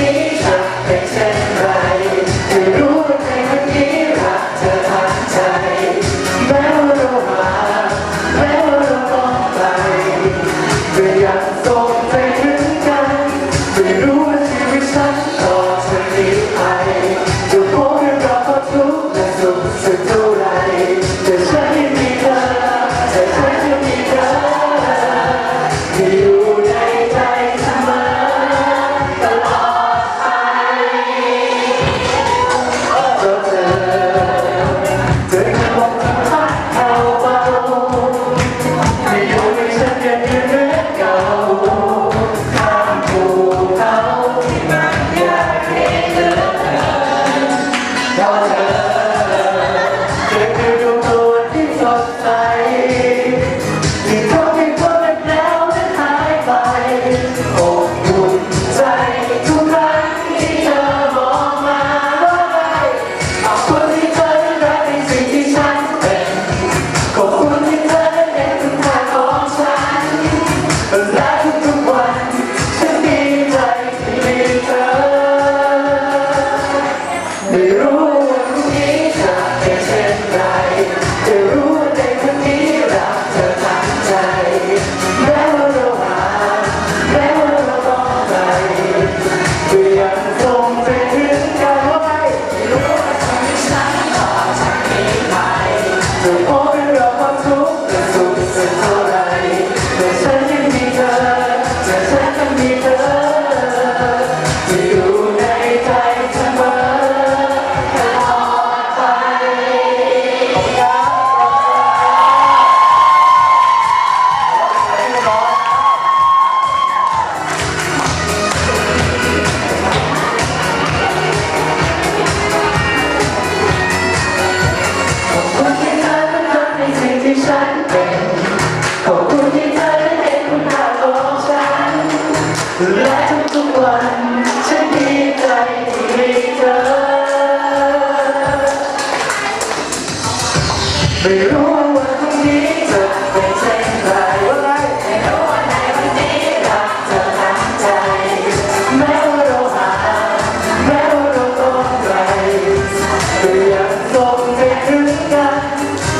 นี้จะเป็นเช่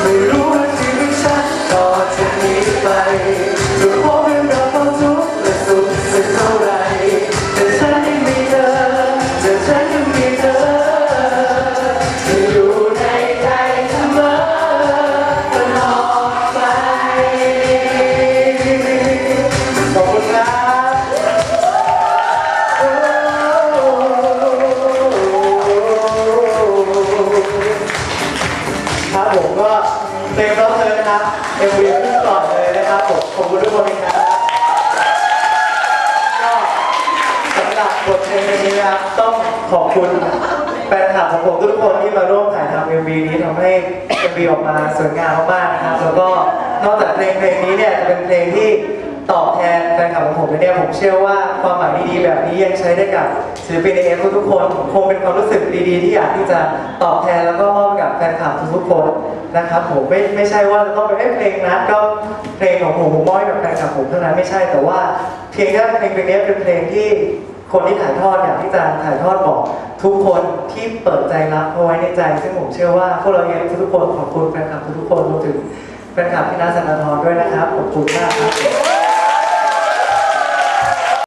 ไม่รู้ว่าชีวิตฉันต่อจากนี้ไปจะพบเรื่องราวความทุกข์และสุขสักเท่าไหร่แต่ฉันยังมีเธอแต่ฉันยังมีเธอที่อยู่ในใจเสมอตลอดไปขอบคุณครับครับ ผมก็เพลงร้องเลยนะครับเอ็มวีขึ้นก่อนเลยนะครับผมขอบคุณทุกคนนะครับก็สำหรับบทเพลงนี้นะครับต้องขอบคุณแฟนคลับของผมทุกคนที่มาร่วมถ่ายทำเอ็มวีนี้ทำให้เอ็มวีออกมาสวยงามมากๆนะครับ แล้วก็นอกจากเพลงเพลงนี้เนี่ยจะเป็นเพลงที่ ตอบแทนแฟนคลับของผมเนี่ยผมเชื่อว่าความหมายดีๆแบบนี้ยังใช้ได้กับศิลปินเอฟทุกๆคนคงเป็นความรู้สึกดีๆ ที่อยากที่จะตอบแทนแล้วก็มอบกับแฟนคลับทุกๆคนนะครับผมไม่ไม่ใช่ว่าจะต้องเป็นเอ้ยเพลงนัดก็เพลงของผมผมมอบให้กับแฟนคลับผมเท่านั้นไม่ใช่แต่ว่าเพียงแค่เพลงเพลงนี้เป็นเพลงที่คนที่ถ่ายทอดอยากที่จะถ่ายทอดบอกทุกคนที่เปิดใจรับเอาไว้ในใจ ซึ่งผมเชื่อว่าพวกเราเองทุกคนขอบคุณแฟนคลับทุกคนรวมถึงแฟนคลับพี่นัทสันทรด้วยนะครับขอบคุณมากครับ